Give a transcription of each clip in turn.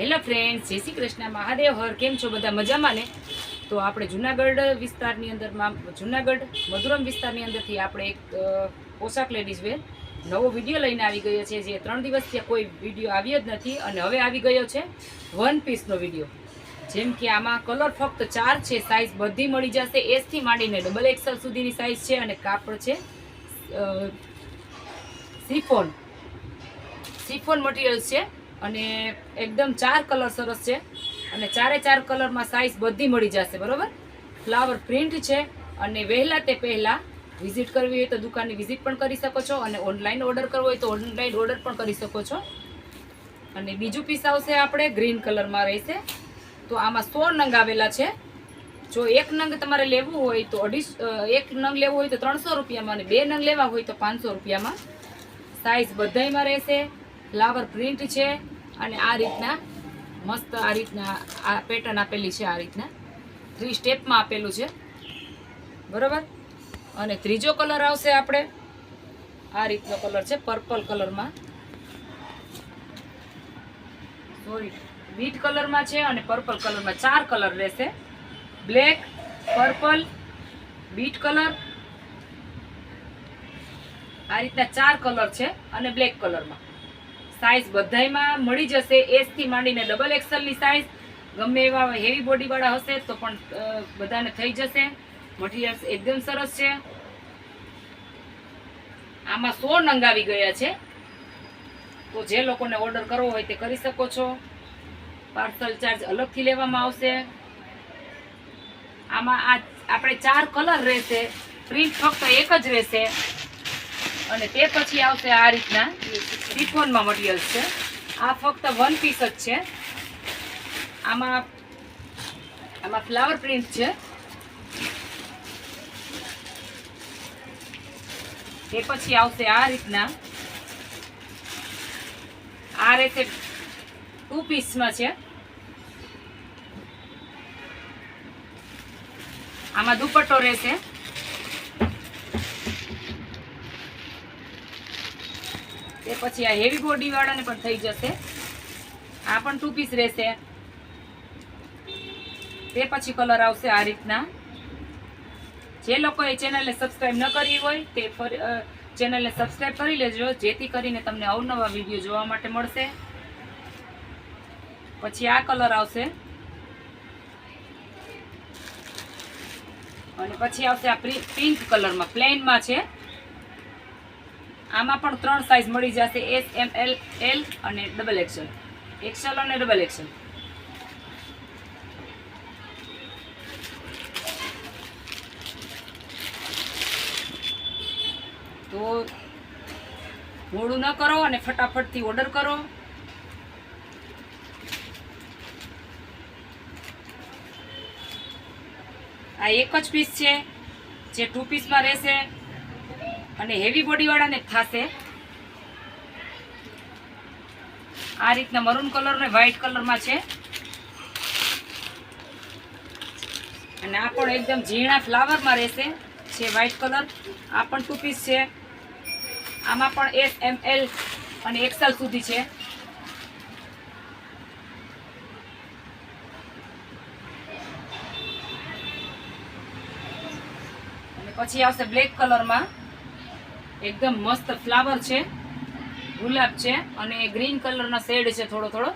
Hello friends, જય શ્રી કૃષ્ણ, મહાદેવ, હર, કેમ છો બધા મજામાં ને? તો આપણે જુનાગઢ વિસ્તારની અંદરમાં, જુનાગઢ મધુરમ વિસ્તારની અંદરથી આપણે એક પોશાક લેડીઝ વેર નવો વીડિયો લઈને આવી ગયો છે, જે ત્રણ દિવસથી કોઈ વીડિયો આવ્યો જ નથી અને હવે આવી ગયો છે વન પીસનો વીડિયો. જેમ કે આમાં કલર ફક્ત ચાર છે સાઇઝ બધી મળી જશે એસથી માંડીને ડબલ એક્સલ સુધીની સાઇઝ છે અને કાપડ છે સિફોન સિફોન મટીરિયલ છે. અને એકદમ ચાર કલર સરસ છે. અને ચારે ચાર કલરમાં સાઇઝ બધી મળી જશે, બરાબર? ફ્લાવર પ્રિન્ટ છે અને વહેલા તે પહેલાં વિઝિટ કરવી હોય તો દુકાનની વિઝિટ પણ કરી શકો છો અને ઓનલાઈન ઓર્ડર કરવો હોય તો ઓનલાઈન ઓર્ડર પણ કરી શકો છો. અને બીજું પીસ આવશે આપણે ગ્રીન કલરમાં રહેશે. તો આમાં સો નંગ આવેલા છે. જો એક નંગ તમારે લેવું હોય તો અઢીસ એક નંગ લેવું હોય તો ત્રણસો રૂપિયામાં અને બે નંગ લેવા હોય તો પાંચસો રૂપિયામાં. સાઇઝ બધાયમાં રહેશે. ફ્લાવર પ્રિન્ટ છે અને આ રીતના મસ્ત આ રીતના આ પેટર્ન આપેલી છે આ રીતના. થ્રી સ્ટેપમાં આપેલું છે. બરોબર? અને ત્રીજો કલર આવશે આપણે. આ રીતનો કલર છે, પર્પલ કલરમાં. સોરી બીટ કલરમાં છે અને પર્પલ કલરમાં ચાર કલર રહેશે. Black purple beet colour. આ રીતના ચાર કલર છે અને બ્લેક કલરમાં. સાઈઝ બધાયમાં મળી જશે. એસથી માંડીને ડબલ એક્સલની સાઇઝ ગમે એવા હેવી બોડી વાળા હશે તો પણ બધાને થઈ જશે. મટીરિયલ્સ એકદમ સરસ છે. આમાં સો નંગ આવી ગયા છે. તો જે લોકોને ઓર્ડર કરવો હોય તે કરી શકો છો. પાર્સલ ચાર્જ અલગથી લેવામાં આવશે. આમાં આ, આપણે ચાર કલર રહેશે. પ્રિન્ટ ફક્ત એક જ રહેશે. અને તે પછી આવશે આ રીતના. સિફોનમાં મટીરિયલ છે. આ ફક્ત વન પીસ જ છે. આમાં આમાં ફ્લાવર પ્રિન્ટ છે. તે પછી આવશે આ રીતના. આ રીતે ટુ પીસમાં છે. આમાં દુપટ્ટો રહેશે. તે પછી આ હેવી બોડી વાળાને પણ થઈ જશે. આ પણ ટુ પીસ રહેશે. તે પછી કલર આવશે આ રીતના. જે લોકોએ ચેનલને સબસ્ક્રાઈબ ન કરી હોય તે ચેનલને સબસ્ક્રાઈબ કરી લેજો, જેથી કરીને તમને અવનવા વીડિયો જોવા માટે મળશે. પછી આ કલર આવશે. અને પછી આવશે આ પિંક કલરમાં પ્લેનમાં છે. આમાં પણ ત્રણ સાઇઝ મળી જશે. એસ એમ એલ એલ અને ડબલ એક્સેલ એક્સેલ અને ડબલ એક્સેલ તો મોડું ન કરો અને ફટાફટથી ઓર્ડર કરો. આ એક જ પીસ છે, જે ટુ પીસમાં રહેશે. અને હેવી બોડીવાળાને થશે. આ રીતના મરૂન કલર ને વ્હાઈટ કલરમાં છે. અને આ પણ એકદમ ઝીણા ફ્લાવરમાં રહેશે. છે વ્હાઈટ કલર આ પણ ટુ પીસ છે. આમાં પણ એસ એમ એલ અને એક્સેલ સુધી છે. પછી આવશે બ્લેક કલરમાં એકદમ મસ્ત ફ્લાવર છે, ગુલાબ છે અને ગ્રીન કલરનો શેડ છે થોડો થોડો.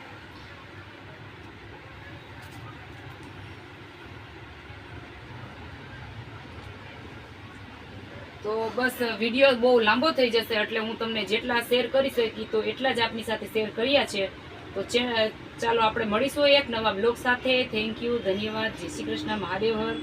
તો બસ વીડિયો બહુ લાંબો થઈ જશે એટલે હું તમને જેટલા શેર કરી શકી તો એટલા જ આપની સાથે શેર કર્યા છે. તો ચાલો આપણે મળીશું એક નવા બ્લોગ સાથે. થેન્ક યુ ધન્યવાદ. જય શ્રી કૃષ્ણ. મહાદેવ હર.